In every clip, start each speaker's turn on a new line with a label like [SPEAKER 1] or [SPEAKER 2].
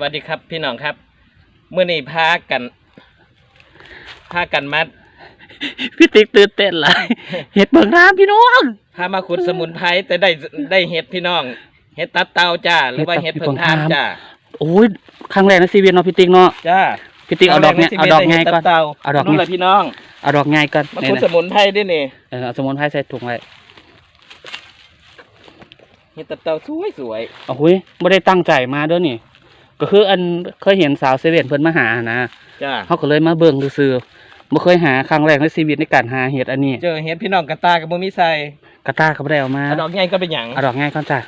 [SPEAKER 1] วัสดีครับพี่น้องครับเมื่อนี้พากันพากันมัด
[SPEAKER 2] พี่ติ๊กตื่นเต้นหลายเห็ดเบิ่งน้ำพี่น้อง
[SPEAKER 1] พามาขุดสมุนไพรแต่ได้ได้เห็ดพี่น้อง เห็ดตับเตาจ้าหรือว่าเห็ดเพิ่งทานจ้า
[SPEAKER 2] โอ้ยครั้งแรกในชีวิตเนาะพี่ติ๊กเนาะ
[SPEAKER 1] จ้า
[SPEAKER 2] พี่ติ๊กเอาดอกเนี่ยเอาดอกไงก่อน
[SPEAKER 1] เตา
[SPEAKER 2] เอาดอกไง
[SPEAKER 1] นู่นแหละพี่น้อง
[SPEAKER 2] เอาดอกไงก่อน
[SPEAKER 1] มา
[SPEAKER 2] เนี่ย
[SPEAKER 1] ขุด
[SPEAKER 2] นะ
[SPEAKER 1] สมุนไพรด้วยนี่
[SPEAKER 2] เออเอาสมุนไพรใส่ถุงไว้
[SPEAKER 1] เห็ดตับเตาสวยสวย
[SPEAKER 2] โอ้ยไม่ได้ตั้งใจมาเด้อนี่ ก็คืออันเคยเห็นสาวเซเว่นเพิ่นมาหานะ
[SPEAKER 1] ๆจ้า
[SPEAKER 2] เขาก็เลยมาเบิ่งซื่อๆบ่เคยหาครั้งแรกในชีวิตในการหาเห็ดอันนี้
[SPEAKER 1] เจอเห็ดพี่น้องกระตากับบ่มีใส่
[SPEAKER 2] กระตาก็บ่ได้เอามา
[SPEAKER 1] เอาดอกใหญ่ก็เป็นหยัง
[SPEAKER 2] เอาดอกง่ายก่อนจ้ะ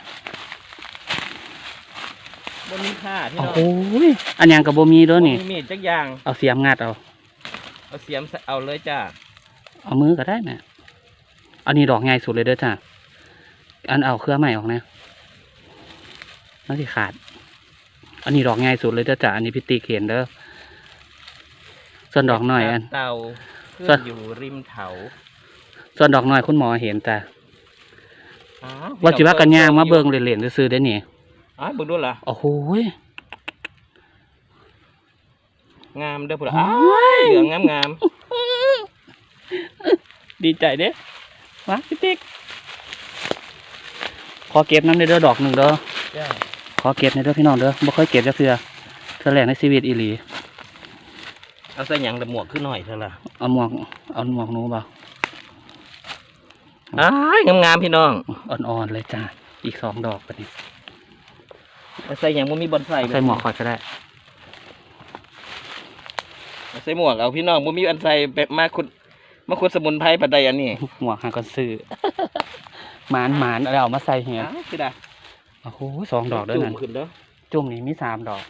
[SPEAKER 1] บ่มีค่าพี่
[SPEAKER 2] โอ้
[SPEAKER 1] น้อง
[SPEAKER 2] โหยอันหยังก็บ่มีเด้อนี่
[SPEAKER 1] บ่มีมีดจักอย่าง
[SPEAKER 2] เอาเสียมงัดเอา
[SPEAKER 1] เอาเสียมใส่เอาเลยจ้า
[SPEAKER 2] เอามือก็ได้แม่อันนี้ดอกง่ายสุดเลยเด้อจ้ะอันเอาเครือใหม่ออกนะน่าสิขาด อันนี้ดอกง่ายสุดเลยเด้อจ้ะอันนี้พี่ติ๊กเห็นเด้อส่วนดอกหน่อยอัน
[SPEAKER 1] เตา
[SPEAKER 2] ส่
[SPEAKER 1] ขึ้
[SPEAKER 2] วน
[SPEAKER 1] นอยู่ริมเขา
[SPEAKER 2] ส่วนดอกหน่อยคุณหมอเห็นจ้ะ
[SPEAKER 1] อ๋อ
[SPEAKER 2] ว่าจิว่ากันย่างมาเบิ่งเล่นๆซื่อๆได้อนี่
[SPEAKER 1] อ๋อเบิ่งดูเหรอ
[SPEAKER 2] โอ้โหย
[SPEAKER 1] งามเด้อพุ่น
[SPEAKER 2] โอ้
[SPEAKER 1] อ้ายเหลืองงามงาม
[SPEAKER 2] ดีใจเด้อมาพี่ติ๊กขอเก็บน้ำในเด้อดอกหนึ่งเด้อ
[SPEAKER 1] จ้า
[SPEAKER 2] ข อเก็บในเด้อพี่น้องเด้อบ่ค่อยเก็บจะเพื่อเธอแรกในชีวิตอีหลี
[SPEAKER 1] เอาใส่หยังแต่หมวกขึ้นหน่อยเถอะล่ะ
[SPEAKER 2] เอาหมวกเอาหมวกหนูเปล่า
[SPEAKER 1] อ้ายงามงามๆพี่น้อง
[SPEAKER 2] อ่อนๆเลยจ้าอีกสองดอกปะนี่
[SPEAKER 1] เอาใส่หยังบ่มีบอนใส่
[SPEAKER 2] ใส่หมวกก่อนก็ได้
[SPEAKER 1] เอาใส่หมวกเอาพี่น้องบ่มีอันใส่แบบมาขุดมาขุดสมุนไพรปัดใดอันนี้
[SPEAKER 2] หมวกหาก่อนซื้อหมานหมานเอาเอามาใส่เหีย
[SPEAKER 1] อ้าวคือดา
[SPEAKER 2] โอ้โหสองดอกเด้อ
[SPEAKER 1] จุ่
[SPEAKER 2] นั่
[SPEAKER 1] ม
[SPEAKER 2] น
[SPEAKER 1] ขึ้นเด้อ
[SPEAKER 2] จุ่มนี่มีสามดอก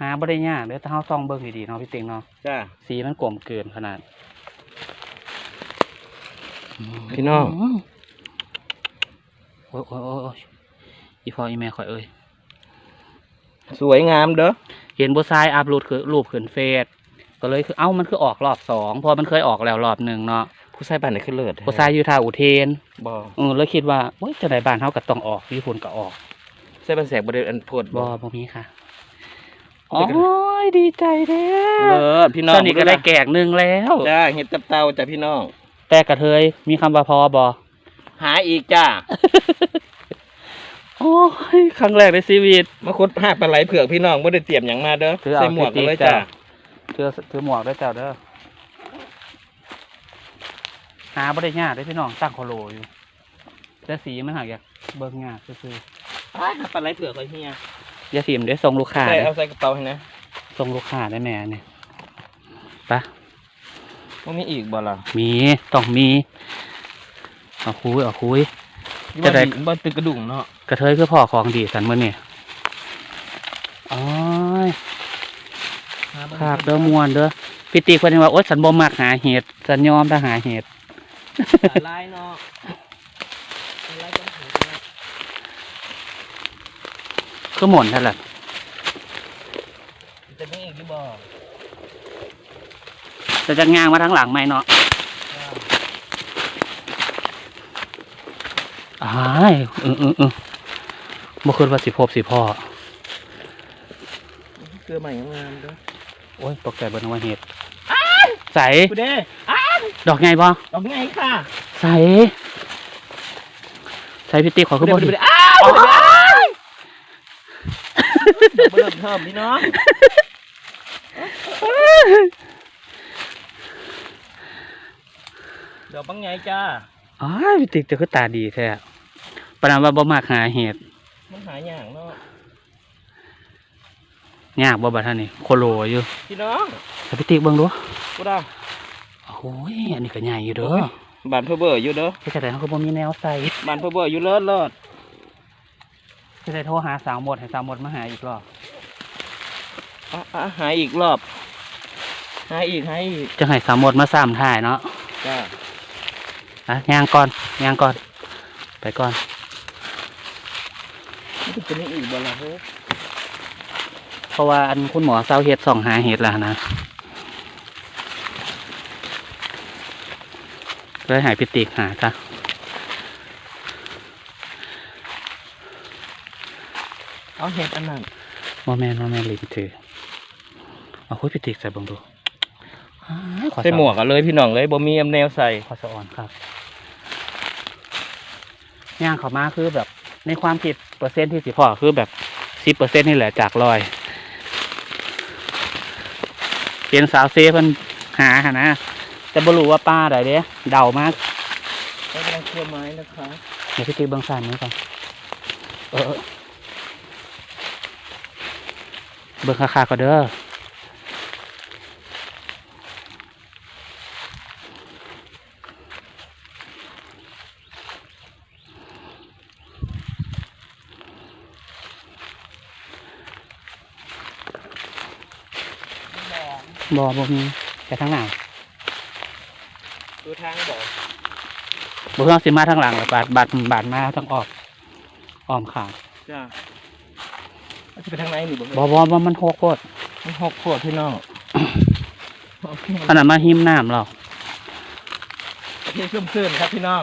[SPEAKER 2] หาบ่ได้ยากเด้อถ้าเฮาซองเบิ่งดีๆเนาะพี่เต็งเนาะ
[SPEAKER 1] จ้า
[SPEAKER 2] สีมันกลมเกินขนาด
[SPEAKER 1] พี่น้อง
[SPEAKER 2] มโอ้ยโอ้ยโอ้ยโอ้ยอีพ่ออีแม่ข่อยเอ้ย
[SPEAKER 1] สวยงามเด้อ
[SPEAKER 2] เห็นบัวทรายอัพโหลดคือรูปขึ้นเฟซก็เลยคือเอ้ามันคือออกรอบสองเพอมันเคยออกแล้วรอบหนึ่งเนาะ
[SPEAKER 1] ผู้ชายบ้านไหนขึ้นเลิศ
[SPEAKER 2] บัวทรายอยู่ท่าอุเทน
[SPEAKER 1] บ่
[SPEAKER 2] เออแล้วคิดว่าโอ้ยจะไหนบ้านเฮาก็ต้องออกญี่ปุ่นก็ออก
[SPEAKER 1] ใส่บ้านแสกบ่ได้อันโพด
[SPEAKER 2] บ่
[SPEAKER 1] บ่
[SPEAKER 2] บ่มีค่ะโอ้ยดีใจแท้
[SPEAKER 1] เลิศพี่น้อง
[SPEAKER 2] ตอนนี้ก็ได้แกกหนึ่งแล้ว
[SPEAKER 1] จ้าเห็ดตับเตาจ้าพี่น้อง
[SPEAKER 2] แต่กระเทยมีคำว่าพอบ่
[SPEAKER 1] หาอีกจ้า
[SPEAKER 2] โอ้ยครั้งแรกในชีวิต
[SPEAKER 1] มาขุดหากปลาไหลเผือกพี่น้องบ่ได้เตรียมหยังมาเด้อ
[SPEAKER 2] ถือเอา
[SPEAKER 1] ใส่หมวกกันเลย
[SPEAKER 2] ติ๊กๆจ้ะ
[SPEAKER 1] จ้า
[SPEAKER 2] ถือถือหมวกด้วยเจ้าเด้อ หาบ่ได้ยากเด้อพี่น้องตั้งโคโลอยู่ แต่สีมันหักอยากเบิ่งยากซื่อ
[SPEAKER 1] อ้ายหาปลาไหลเผือกไว้เฮีย
[SPEAKER 2] ๆอย่าสีมเด้อส่งลูกค้า
[SPEAKER 1] ใส่
[SPEAKER 2] เด้อ
[SPEAKER 1] เอาใส่กระเป๋าให้นะ
[SPEAKER 2] ส่งลูกค้าได้แม่เนี่ยปะ
[SPEAKER 1] บ่มีอีกบ่ล่ะ
[SPEAKER 2] มีต้องมีเอาคุยเอาคุย
[SPEAKER 1] จะ
[SPEAKER 2] จะได้
[SPEAKER 1] ได้บ่ตึกกระดุ่งเนาะ
[SPEAKER 2] กระเทยคือพ่อของดีสันมื่อนี่อ๋อยภาคเด้อมวนเด้อพี่ตีคนนี้ว่าโอ๊ยฉันบ่มักหาเห็ดฉันยอมถ้าหาเห็ด
[SPEAKER 1] ลายเนาะลายก็ถูกนะ
[SPEAKER 2] คือหม่นนั่นแหละ
[SPEAKER 1] จะมีอีกหรือบ่
[SPEAKER 2] จะจะงางมาทั้งหลังไหมเนาะอ้ายเออเออเออบ่คิดว่าสิพบสิพ่อ
[SPEAKER 1] เสื้อใหม่งามๆเด้อ
[SPEAKER 2] โอ้ยตกใจเบิ่งว่าเห็ดใส
[SPEAKER 1] กูเด้อ้า
[SPEAKER 2] ดอกไงบ่
[SPEAKER 1] ดอกไงค่ะ
[SPEAKER 2] ใสใสพี่ตีขอคือบ่
[SPEAKER 1] เดี๋
[SPEAKER 2] ดี
[SPEAKER 1] ยวเดี๋ยวอ้าวเดี๋ยวเดี๋ยวอ้าวดอกเบิ่มเทิมพี่น้องดอกบังไงจ้า
[SPEAKER 2] อ้ายพี่ติ๊กจะคือตาดีแท้ปานนั้นว่าบ่มักหาเห็ด
[SPEAKER 1] มันหายากเนาะ
[SPEAKER 2] ยากบ่บัดท่านนี่โคโลอยู่
[SPEAKER 1] พี่น้อง
[SPEAKER 2] แต่พี่ติ๊กเบิ่งดู
[SPEAKER 1] กูดา
[SPEAKER 2] โอ้ยอันนี้ก็ใหญ่อยู่เด้อ
[SPEAKER 1] บ้านเพื่อเบอร์อยู่เด้อ
[SPEAKER 2] เฮ็ดจังได๋เฮาก็บ่มีแนวใส่
[SPEAKER 1] บ้านเพื่อเบอร์อยู่เลิศเลิศ
[SPEAKER 2] สิได้โทรหาสาวหมดให้สาวหมดมาหาอีกรอบ
[SPEAKER 1] อะอะหาอีกรอบ หาอีกหาอีก
[SPEAKER 2] จะให้สาวหมดมาซ้ำถ่ายเนาะ
[SPEAKER 1] จ้า
[SPEAKER 2] อะย่างก่อนย่างก่อน ไปก่อน
[SPEAKER 1] มันจะมีอีกบ่ล่ะเฮ้ย
[SPEAKER 2] เพราะว่าอันคุณหมอเซาเฮ็ดส่องหาเฮ็ดแล้วนะ เลยใหายพี่ติ๊กหาจ้ะ
[SPEAKER 1] เอาเห็ดอันนั้น
[SPEAKER 2] ว่าแม่นว่าแม่นลินถือเอาคุยพี่ติ๊กใส่เบังดูอ้ายขอ
[SPEAKER 1] ใส่หมวกกันเลยพี่น้องเลยบ่มีอำแนวใส่
[SPEAKER 2] ขอสะอ่อนครับย่างเขามาคือแบบในความคิดเปอร์เซ็นต์ที่สิพอคือแบบสิบเปอร์เซ็นต์นี่แหละจากลอยเป็นสาวเซฟมันหาหานะ แต่บ่รู้ว่าป้าใดเด้เดามาก
[SPEAKER 1] กำลังเคลียร์ไม้นะคะ
[SPEAKER 2] เดี๋ยวพี่ติ๊กเบื้องซ้ายมือก่อนเออเออเบื้องคาๆก็เด้อบอบมีแต่ทางหลัง
[SPEAKER 1] ดูทางบอก
[SPEAKER 2] บ่เพิ่งสิมาทางหลังหรอกบาดบาดบาดมาทางออกอ้อมขาง
[SPEAKER 1] จ้าจะไปทางไหนนี่บ่
[SPEAKER 2] บอบอบอมันหกโคตร
[SPEAKER 1] มันหกขวดพี่น้อง
[SPEAKER 2] ขนาดมาหิมน้ำเรา
[SPEAKER 1] ที่ชุ่มชื่นครับพี่น้อง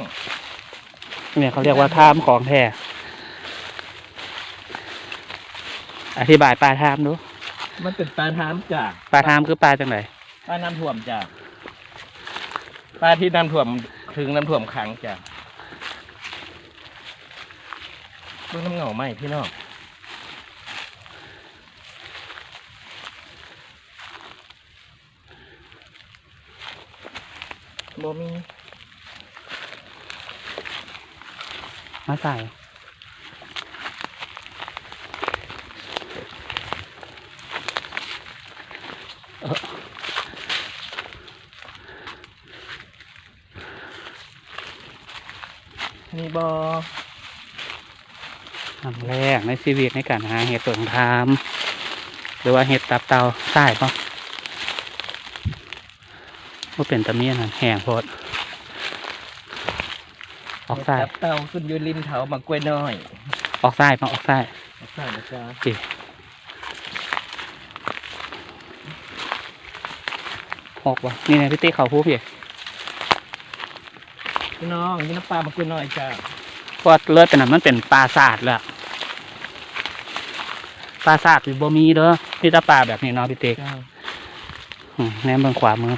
[SPEAKER 2] เนี่ยเขาเรียกว่าท่ามของแท้อธิบายปลาท่ามดู
[SPEAKER 1] มันเป็นปลาทามจ้า
[SPEAKER 2] ปลาท่ามคือปลาจังไหน
[SPEAKER 1] ปลาน้ำท่วมจ้า ปลาที่น้ำท่วมถึงน้ำท่วมขังจ้ะเบิ่งน้ำเงาไหมพี่น้องบ่มี
[SPEAKER 2] มาใส่
[SPEAKER 1] บอ
[SPEAKER 2] ครั้งแรกในชีวิตในการหาเห็ดเปิงทามหรือว่าเห็ดตับเตาใส่ปะว่าเป็นตะเมียนนแห้งโพดออกใส่
[SPEAKER 1] จับเตาขึ้นอยืนริมเถามากล้วยน้อย
[SPEAKER 2] ออกใส่ปะออกใส่
[SPEAKER 1] เอาใส่นะจ๊ะ
[SPEAKER 2] โอเคหกวะนี่ไงพี่ติ๊กเขาพูดพี่
[SPEAKER 1] พี่น้องนี่น้ำปลามากล้วยน้อยจ้า
[SPEAKER 2] เพราะว่าเลือดแต่นั้นมันเป็นปลาสาดแหละปลาสาดหรือบ่มีเด้อพี่ตาปลาแบบนี้เนาะพี่ติ๊ก
[SPEAKER 1] จ้า
[SPEAKER 2] อืมแนมเบิ่งขวามือ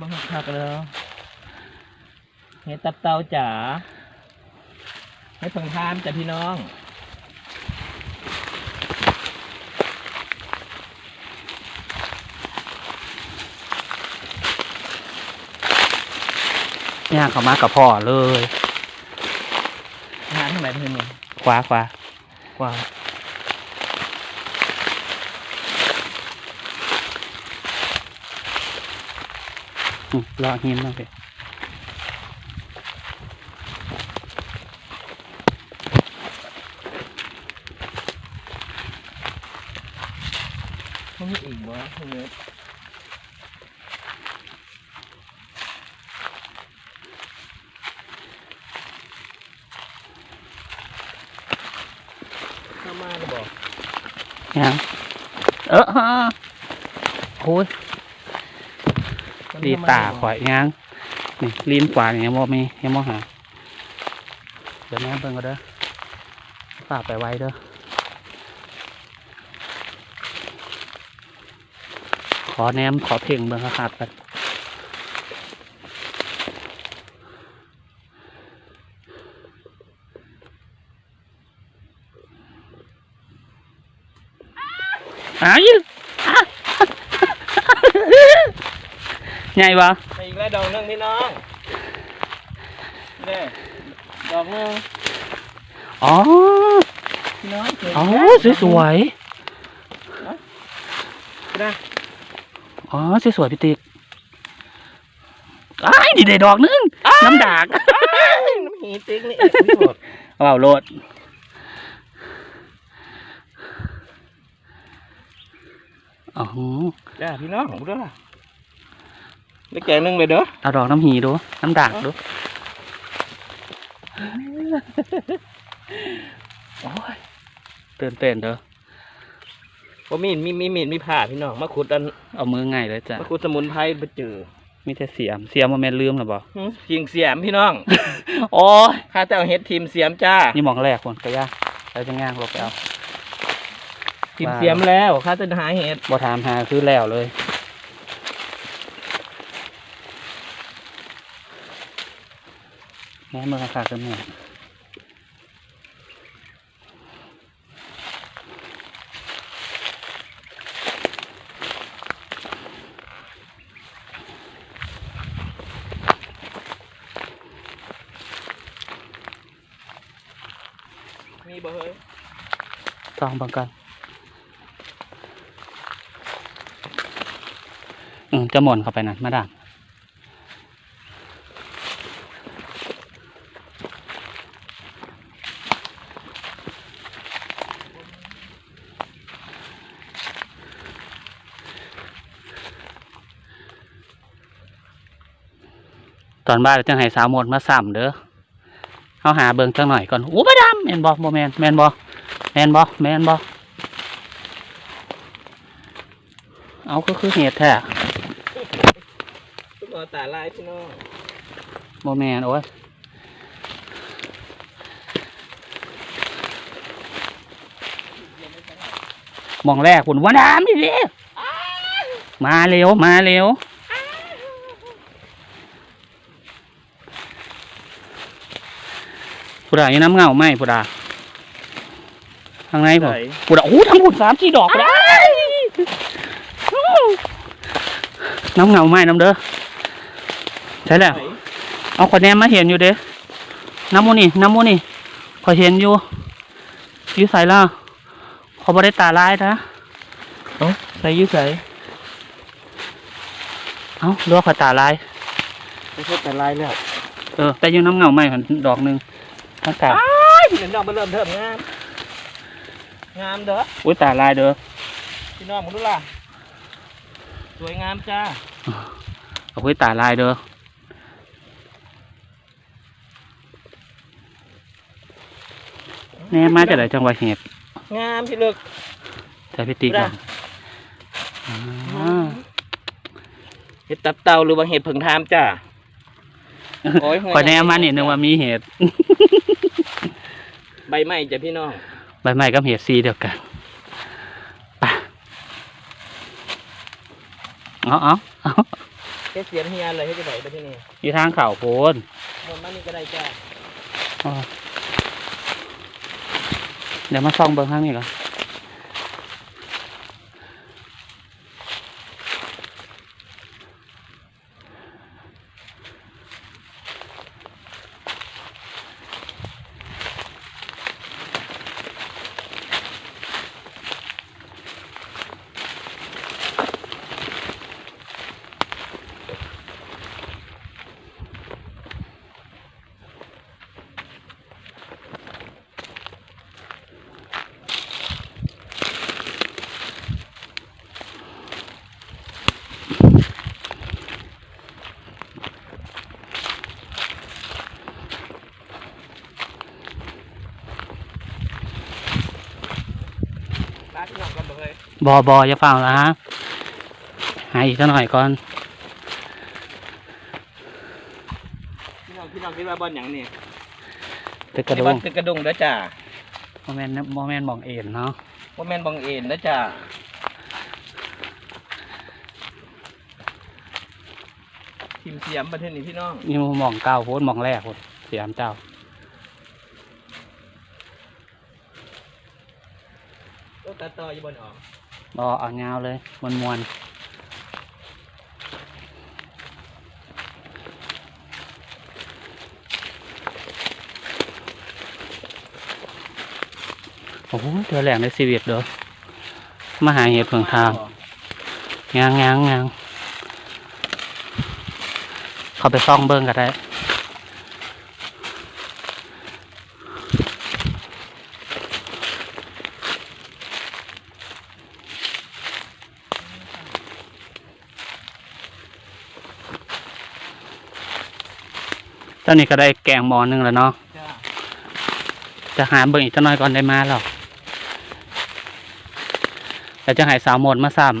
[SPEAKER 1] บังคับแล้วเฮ็ดตับเตาจ๋าให้เพิ่งทานจ้ะพี่น้อง
[SPEAKER 2] ย่างเขามากับพ่อเลย
[SPEAKER 1] ทานทำไมเพิ่งเนี่ย
[SPEAKER 2] ขวาขวาก
[SPEAKER 1] ว่า
[SPEAKER 2] อืมรอหิมมาพี่
[SPEAKER 1] เขามีอีกบ่เพิ่งเนี่ยเข้ามาแล้วบอก
[SPEAKER 2] ย่างเออฮะโอ้ยดีตาข่อยย่างนี่ลิ้นขวานี่ยังบ่มียังบ่หาเดี๋ยวแม่เบิ่งก็เด้อฝากไปไว้เด้อขอแนมขอเพ่งเบิ่งครับกัน อ้ายอะใหญ่ปะ
[SPEAKER 1] ไปอีกแล้วดอกหนึงพี่น้องเด้ดอกหนึง
[SPEAKER 2] อ๋อ
[SPEAKER 1] พี่น้องเก่ง
[SPEAKER 2] อ๋อ
[SPEAKER 1] มาก
[SPEAKER 2] สวย
[SPEAKER 1] นะ
[SPEAKER 2] ๆอ๋อ สวยๆพี่ติ๊กอ้ายนี่ได้ดอกนึงน้ำดาก
[SPEAKER 1] น้ำหีติ๊กนี่เอ็ดพี่โหด
[SPEAKER 2] เอาโลด อ๋อ
[SPEAKER 1] จ้าพี่น้องดูด้วยล่ะได้แกงหนึงเลยเด้อ
[SPEAKER 2] เอาดอกน้ำหีดูน้ำดากดูโอ้ยตื่นเต้นเด้อ
[SPEAKER 1] ผมมีดมีมีมีดมีผ่าพี่น้องมาขุดอัน
[SPEAKER 2] เอามือง่ายเลยจ้ะ
[SPEAKER 1] มาขุดสมุนไพรไปเจอ
[SPEAKER 2] มีแต่เสียมเสียมมาแม่นลืมหรือเปล่า
[SPEAKER 1] หึเสียงเสียมพี่น้อง
[SPEAKER 2] โอ้ย
[SPEAKER 1] ข้าแต่เอาเฮ็ดทีมเสียมจ้า
[SPEAKER 2] นี่หมองแรกคนก็ยากแล้วจะง่างลบไปเอา
[SPEAKER 1] ทิมเสียมแล้วข้าจะหาเห็ด
[SPEAKER 2] บ่ถามหาคือแล้วเลย แม่เมื่อค่ะกันแม่
[SPEAKER 1] มีบ่เฮ้ย
[SPEAKER 2] ต้องบังกัน อืมจะหม่นเข้าไปนั่นมาดามตอนบ้านจังให้สาวหมดมาซ้ำเด้อเอาหาเบิ่งจังหน่อยก่อนอู้มาดามแมนบอโมแมนแมนบอแมนบอแมนบอเอาก็คือเหตุแท้
[SPEAKER 1] ทุกคนตาลายพี่น้อง
[SPEAKER 2] โมแมนโอ้ยมองแรกคุณว่าน้ำดิเด้มาเร็ว มาเร็ว ผู้ใดยังน้ำเงาไหมผู้ใดทางไหนผม
[SPEAKER 1] ใส่
[SPEAKER 2] ผู้ใดโอ้ทั้งผุนสามสี่ดอกได้น้ำเงาไหมน้ำเด้อ ใช่แล้ว
[SPEAKER 1] ใส่
[SPEAKER 2] เอาขอแนมมาเห็นอยู่เด้น้ำมูนี่น้ำมูนี่ขอเห็นอยู่อยู่ใส่ละขอบ่ได้ตาลายนะ
[SPEAKER 1] เอ้าใส่อยืดใส่
[SPEAKER 2] เอ้าเรือขอตาลาย
[SPEAKER 1] ไม่ใช่ตาลายแล้ว
[SPEAKER 2] เออ แต่อยู่น้ำเงาไหมหันดอกหนึ่งทั้งกา
[SPEAKER 1] ไอ้พี่น้องมาเริ่มเทิมงาม งามเด้อ
[SPEAKER 2] อุ้ยตาลายเด้อ
[SPEAKER 1] พี่น้องมึงดูล่ะ สวยงามจ้า
[SPEAKER 2] เอาอุ้ยตาลายเด้อ แน่มาจากไหนจังหวัดเหตุ
[SPEAKER 1] งามพี่ลึก
[SPEAKER 2] แต่พี่ติ๊ก
[SPEAKER 1] ได้
[SPEAKER 2] ก่อนอ่า
[SPEAKER 1] เห็ดตับเต่าหรือว่าเห็ดผึ่งทามจ้าโอ้ย
[SPEAKER 2] ขอแนมมาเนี่ยนึกว่ามีเหตุ
[SPEAKER 1] ใบไม้จ้ะพี่น้อง
[SPEAKER 2] ใบไม้กับเหตุซีเดียวกันไปเอาเอาเอา
[SPEAKER 1] เฮ็ดเสียมเฮียเลยให้จะไหนไปที่นี่
[SPEAKER 2] อยู่ทางเข่าโพน
[SPEAKER 1] หมดมานี่ก็ได้จ้า
[SPEAKER 2] อ่า เดี๋ยวมาซ่องเบิ้งข้างนี้ก่อน
[SPEAKER 1] เลย
[SPEAKER 2] บอบออย่าฟังละฮะหาอีกสักหน่อยก่อน
[SPEAKER 1] พี่น้องพี่น้องคิดว่าบอลอย่างนี้
[SPEAKER 2] ตึกกระ
[SPEAKER 1] นี่
[SPEAKER 2] ดุ
[SPEAKER 1] บอล
[SPEAKER 2] ง
[SPEAKER 1] ตึกกระดุงเด้อจ้า
[SPEAKER 2] โมเมนต์โมเมนต์มองเอ็นเนาะ
[SPEAKER 1] โมเมนบังเอ็นเด้อจ้าทิมเสียมประเทศนี้พี่น้อง
[SPEAKER 2] นี่มองเก้าโพนมองแรกโพนเสียมเจ้า
[SPEAKER 1] ก็ตัดต่ออยู่บนออก
[SPEAKER 2] บอเอาเงาเลยมวนมวนโอ้โหเจอแหล่งในชีวิตเด้อมาหาเห็ดเพิ่งทางงางงางงางเขาไปซ่องเบิ้งก็ได้ ตอนนี้ก็ได้แกงหมอหนึ่งแล้วเนาะ
[SPEAKER 1] จ้า
[SPEAKER 2] จะหาเบิ่งอีกจักหน่อยก่อนได้มาแล้วแล้วจะใหายสาวหมดมาซ้ำ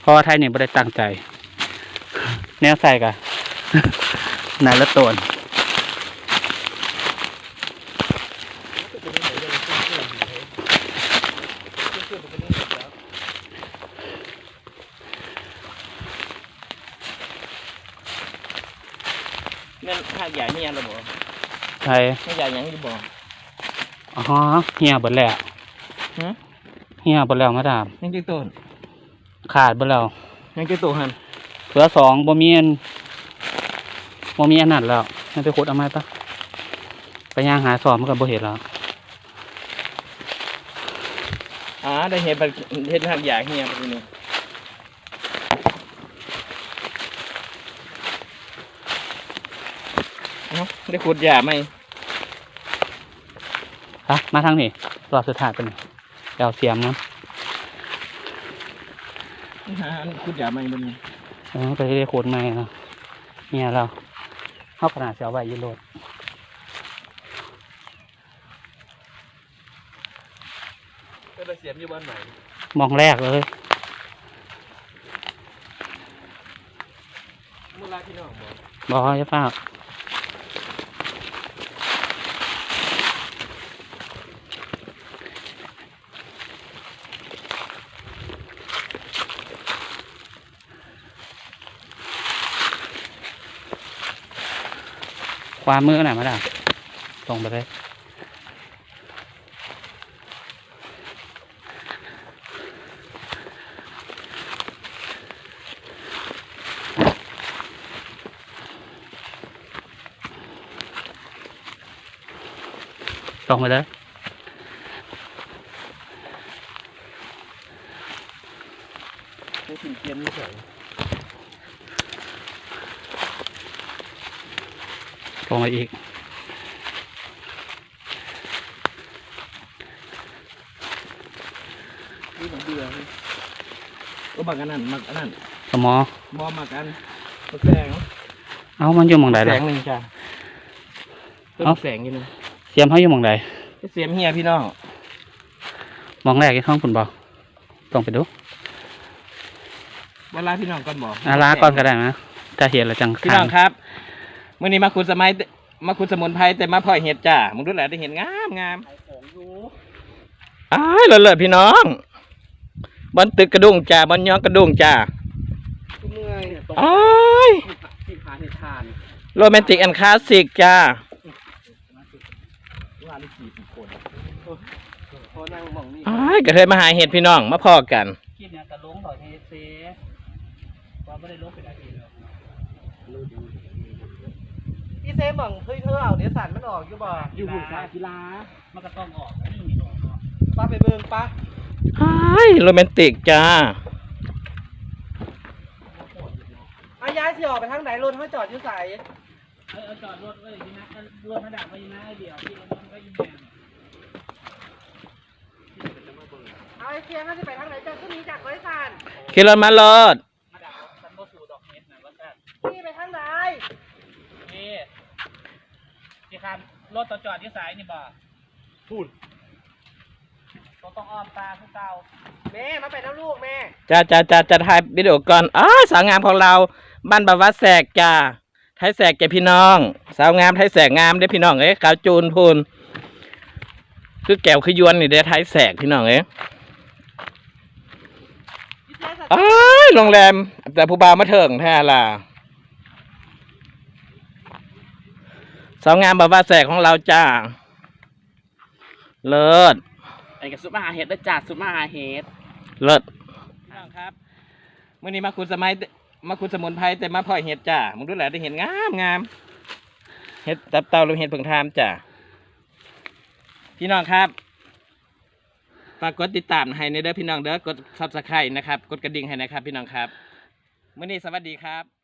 [SPEAKER 2] เพราะว่าไทยนี่ไม่ได้ตั้งใจ แนวใส่กะนายละตวน
[SPEAKER 1] หากใหญ่เฮียระบ่
[SPEAKER 2] ใช่
[SPEAKER 1] ไม่ใหญ่หยังอยู่บ่
[SPEAKER 2] อ๋อเฮียเบิดแล้ว
[SPEAKER 1] ฮะ
[SPEAKER 2] เฮียเบิดแล้วมาดาม
[SPEAKER 1] ยังจะต้น
[SPEAKER 2] ขาดเบิดแล้ว
[SPEAKER 1] ยังจะโตหัน
[SPEAKER 2] เหลือสองบ่มีอันบ่มีอันนั้นแล้วให้ไปขุดเอาไม้ปะไปย่างหาสอบมันก็บ่เห็นแล้ว
[SPEAKER 1] อ่าได้เห็นบัดเห็นหากใหญ่เฮียบัดนี้เอ้า ได้ขุดหญ้าไหม
[SPEAKER 2] ฮะมาทางนี้รอบสุดท้ายเป็นเดาเสียมนะ
[SPEAKER 1] หาขุดหญ้าไหมบัดนี้
[SPEAKER 2] เออไปได้ขุดใหม่นะเนี่ยเราเข้าขนาดเสียวไว้อยืนโลด
[SPEAKER 1] ก็ได้เสียมอยู่บ้านไหน
[SPEAKER 2] มองแรกเลย
[SPEAKER 1] มูลาพี่น้องบ่
[SPEAKER 2] บอจะฟ้า วามมือหน่อยมาด่าตรงไปเลยตรงไปเลย
[SPEAKER 1] ได้สินเทียนนี่ใส่
[SPEAKER 2] ตรงไปอีก
[SPEAKER 1] นี่ของเบื่อเลยก็บักอันนั้นบักอันนั้น
[SPEAKER 2] สมอ
[SPEAKER 1] บ่มักอันบักแสง
[SPEAKER 2] เอามันอยู่หมองใด
[SPEAKER 1] แส
[SPEAKER 2] ล่ะ
[SPEAKER 1] งหนึ่งจ้ะก็
[SPEAKER 2] เอ้า
[SPEAKER 1] แสงอยู่หนึง
[SPEAKER 2] เสียมเขาอยู่หมองใด
[SPEAKER 1] เสียมเฮียพี่น้อง
[SPEAKER 2] หมองแรกไอ้ข้างคุณบอตรงไปดู
[SPEAKER 1] เวลาพี่น้องก่อนบอก
[SPEAKER 2] อาลาก่อนก็ได้นะถ้าเห็นแล้วจัง
[SPEAKER 1] พี่น้องครับ มื่อนี้มาคุณสมัยมาคุณสมุนไพรแต่มาพ่อยเห็ดจ้ามึงดูแลได้เห็นงามงามอ้ายเลิศๆพี่น้องบอนตึกกระดุงจ้าบอนย้องกระดุงจ้า
[SPEAKER 2] เมื่อยตรง
[SPEAKER 1] อ้าย
[SPEAKER 2] ที่ขาเห็ดทาน
[SPEAKER 1] โรแมนติกแอนด์คลาสสิกจ้า
[SPEAKER 2] ว่าได้สี่สิบคนพอนั่งมองนี่
[SPEAKER 1] อ้ายก็เคยมาหาเห็ดพี่น้องมาพอกัน
[SPEAKER 2] คิดเนี่ยกระลงต่อเฮเซว่าไม่ได้ลบเป็นอาทิตย์แล้ว
[SPEAKER 3] พี่ เซมบังเฮ้ยเธอเอาเดี๋ยวสันมันออกอยู่บ่
[SPEAKER 2] อยู่หุ่นซากีฬามันก็ต้องออกนี่มีออกเนาะ
[SPEAKER 3] ป้าไปเบิ่งป้า
[SPEAKER 1] อ้ายโรแมนติกจ้า
[SPEAKER 3] อาย้ายสิออกไปทางไหนรถเขาจอดอยู่ใส
[SPEAKER 2] เอาเอาจอดรถไว้อย่างนี้นะเอารถมาดักไว้อย่างนี้นะไอเดียวที่รถมันก็ยิงแมน
[SPEAKER 3] เอาไอ้เสียงเขาจะไปทางไหนจากขึ้นนี้จากบริษัท
[SPEAKER 1] คิดรถมาเลิศ
[SPEAKER 2] มาดักรถซันโบสูดอกเม็ดนะว่าแต่
[SPEAKER 3] พี่ไปทางไหน
[SPEAKER 2] นี่ ที่คันรถต่อจอดที่สายนี่บ่พูดต้องต้องอ้อมตาคือเก่า
[SPEAKER 3] แม่มาไปน้ำลูกแม่
[SPEAKER 1] จ้าจ้าจ้าจะถ่ายวิดีโอก่อนอ้ายสาวงามของเรา บ้านบาวาแสกจ้าไทยแสกแกพี่น้อง สาวงามไทยแสกงามเด้อพี่น้องเอ้ยขาวจูนพูนคือแก้วคือยวนนี่เด้อไทยแสกพี่น้องเอ้ย
[SPEAKER 3] พี่เซสัตว์
[SPEAKER 1] อ้ายโรงแรมแต่ผู้บ่าวมาเถิงแท้ล่ะ สาวงามบาวาแสกของเราจ้า เลิศ
[SPEAKER 2] ไอ้กับซุปมาหาเห็ดได้จัดซุปมาหาเห็ด
[SPEAKER 1] เลิศพี่น้องครับมื่อนี้มาคุณสมัยมาคุณสมุนไพรแต่มาพ่อยเห็ดจ้ามึงดูแลได้เห็นงามงามเห็ดตับเต่าหรือเห็ดผึ่งทามจ้าพี่น้องครับฝากกดติดตามให้ในเด้อพี่น้องเด้อกดซับสไครต์นะครับ กดกระดิ่งให้นะครับ พี่น้องครับมื่อนี้สวัสดีครับ